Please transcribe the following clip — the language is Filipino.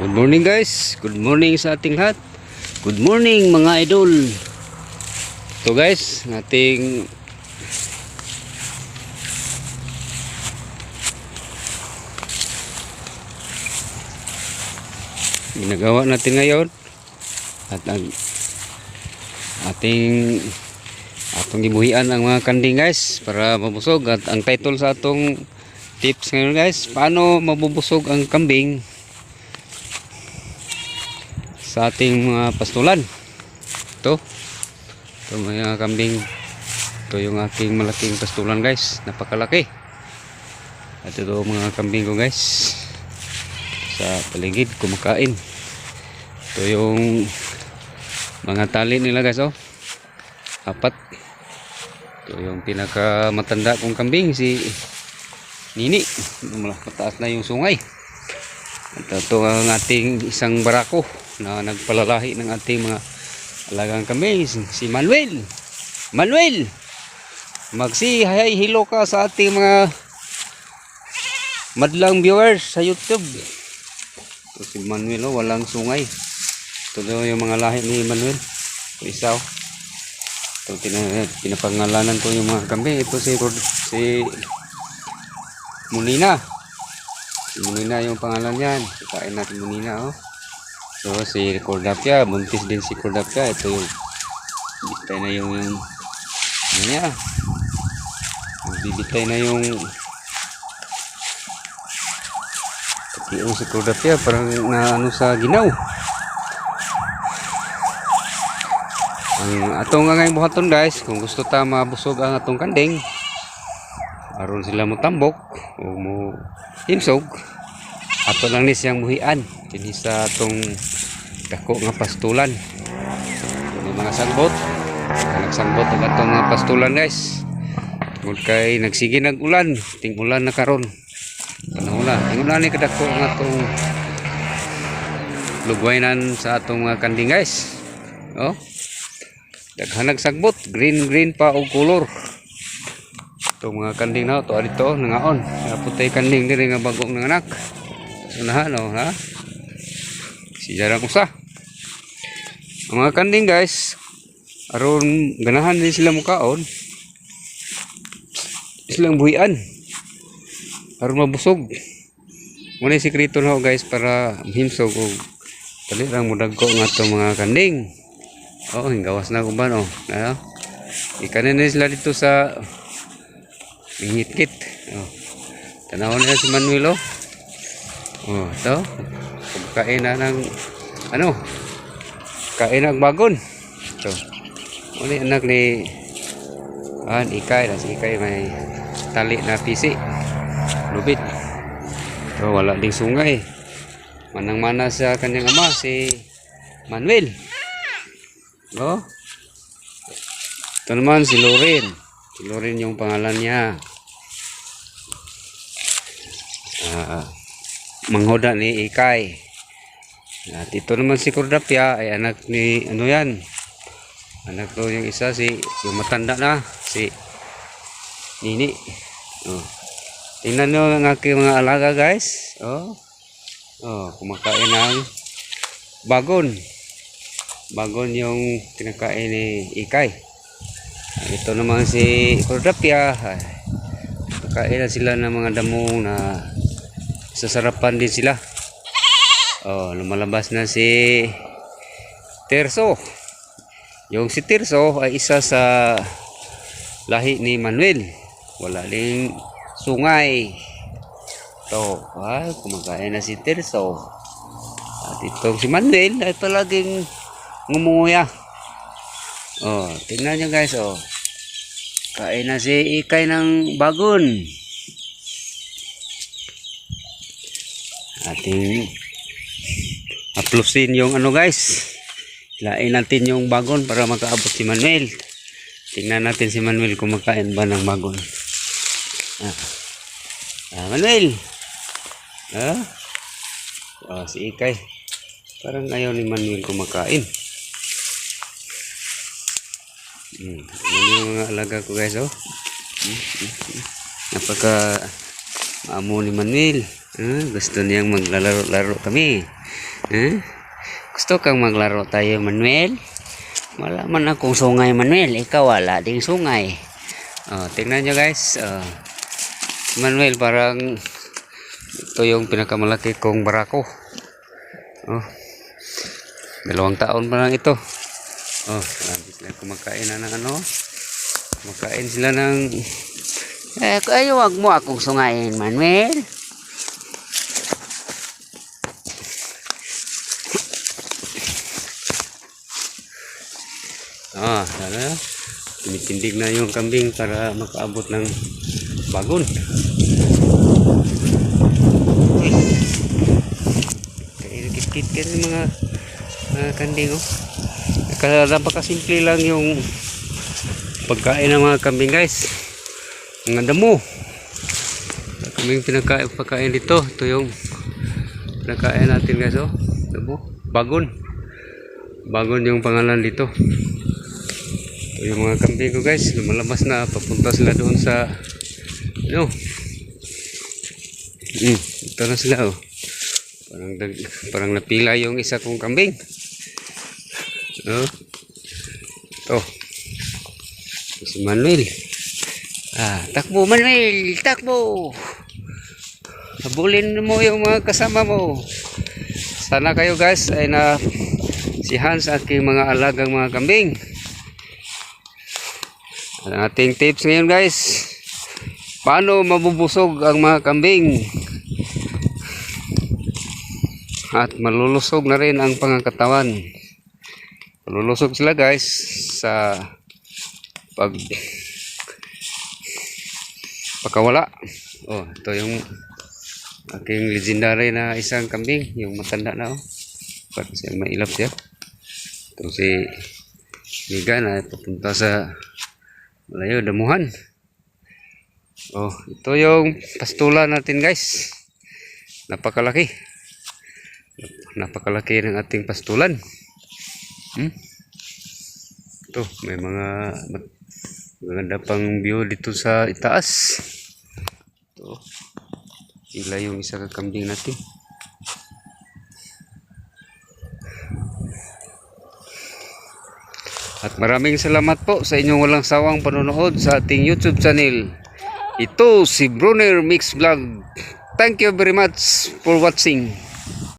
Good morning guys. Good morning sa ating lahat. Good morning mga idol. Ito guys, ating ginagawa natin ngayon at ang ating atong gibuhian ang mga kanding guys para mabusog at ang title sa atong tips ngayon guys paano mabubusog ang kambing sa ating mga pastulan. Ito. Ito mga kambing. Ito yung aking malaking pastulan guys. Napakalaki. At ito mga kambing ko guys. Sa paligid kumakain. Ito yung mga tali nila guys oh. Apat. Ito yung pinaka matanda kong kambing si Nini. Mataas na yung sungay. At ito ang ating isang barako na nagpalalahi ng ating mga alagang kambing si Manuel. Manuel magsi hay hello ka sa ating mga madlang viewers sa YouTube. Ito si Manuel oh, walang sungay. Ito daw yung mga lahi ni Manuel. Ito isa oh. ito pina- pinapangalanan ko yung mga kambing ito si si Munina. Munina yung pangalan yan kain natin Munina oh so si Cordapia buntis din si Cordapia. Ito yung bitay na yung yung ano niya. Bibitay na yung yung si Cordapia parang na ano sa ginaw. Ang atong nga ngayon buhaton guys kung gusto ta mabusog ang atong kanding aron sila mo tambok o mo himsog ato lang ni siyang muhian kini sa atong dako nga pastulan. Yung mga sangbot. Nagsangbot ang atong nga pastulan guys. Tungod kay nagsige nag ulan ting ulan na karon. Panahon na. Ting ulan ni kadako ang atong lugwaynan sa atong nga kanding guys. Oh daghan nagsagbot green green pa og color. Ito mga kanding na to dito nangaon. Nga putay kanding diri nga bagong nanganak. Unahan no ha jarang usa ang mga kanding guys aron ganahan din sila mukaon. Silang buhian. Aron mabusog. Muna yung sikreto na guys para himsog og dali lang mudagko nga itong mga kanding. Oh hinggawas na kuban oh ano? Ikanin na sila dito sa Mingitkit. Oh. Tanawon na si Manuel oh. Oh, to. Kain na ng ano? Kain ng bagon. To. Uli anak ni an ikay na si ikay may tali na pisi. Lubit. To wala ding sungay. Manang-mana sa kanyang ama si Manuel. Oh. Ito naman si Loren. Si Loren yung pangalan niya. Ah, manghoda ni Ikay. At ito naman si Cordapia ay anak ni ano yan. Anak to yung isa si yung matanda na si Nini. Oh. Tingnan nyo ang aking mga alaga guys. Oh. Oh, kumakain ng bagon. Bagon yung kinakain ni Ikay. Ito naman si Cordapia. Na sila ng mga damo na sasarapan din sila. Oh, lumalabas na si Terso. Yung si Terso ay isa sa lahi ni Manuel. Wala ding sungay. To, ay, kumakain na si Terso. At itong si Manuel ay palaging ngumuya. Oh, tingnan nyo guys, oh. Kain na si Ikay ng bagon. Ating aplusin yung ano guys. Lain natin yung bagon para makaabot si Manuel. Tingnan natin si Manuel kung makain ba ng bagon. Ah, ah Manuel. Ah? Oh, si Ikay. Parang ayaw ni Manuel kumakain. Hmm. Yan yung mga alaga ko guys oh. Hmm, hmm, hmm. Napaka Amo ni Manuel. Ah, gusto niyang maglalaro-laro kami. Ah? Gusto kang maglaro tayo, Manuel? Wala man akong sungay, Manuel. Ikaw wala ding sungay. Oh, tingnan nyo guys. Oh. Manuel parang ito yung pinakamalaki kong barako. Oh. Dalawang taon pa lang ito. Oh, grabe sila kumakain na ng ano. Kumakain sila ng Eh, ay, wag mo akong sungayin, Manuel. Ah, sana tinitindig na yung kambing para makaabot ng bagon. Uy. Kaya kit-kit ka ng mga mga kambing oh. Kaya napakasimple lang yung pagkain ng mga kambing guys. Mga damo. Kaming pinakain pagkain dito. Ito yung pinakain natin guys oh. Damo. Bagon. Bagon yung pangalan dito. Ito yung mga kambing ko guys, lumalabas na, papunta sila doon sa ano. Mm, ito na sila oh. Parang dag, parang napila yung isa kong kambing. Oh. Ito Si Manuel. Ah, takbo Manuel, takbo. Habulin mo yung mga kasama mo. Sana kayo guys ay na si Hans aking mga alagang mga kambing. Ang ating tips ngayon guys. Paano mabubusog ang mga kambing? At malulusog na rin ang pangakatawan. Malulusog sila guys sa pag pagkawala. Oh, ito yung aking legendary na isang kambing, yung matanda na oh. Parang siya mailap siya. Ito si Miga na papunta sa Malayo, damuhan. Oh, ito yung pastula natin guys. Napakalaki. Napakalaki ng ating pastulan. Hmm? Ito, may mga maganda pang view dito sa itaas. Ito. Sila yung isa kakambing natin. At maraming salamat po sa inyong walang sawang panonood sa ating YouTube channel. Ito si Brunner Mix Vlog. Thank you very much for watching.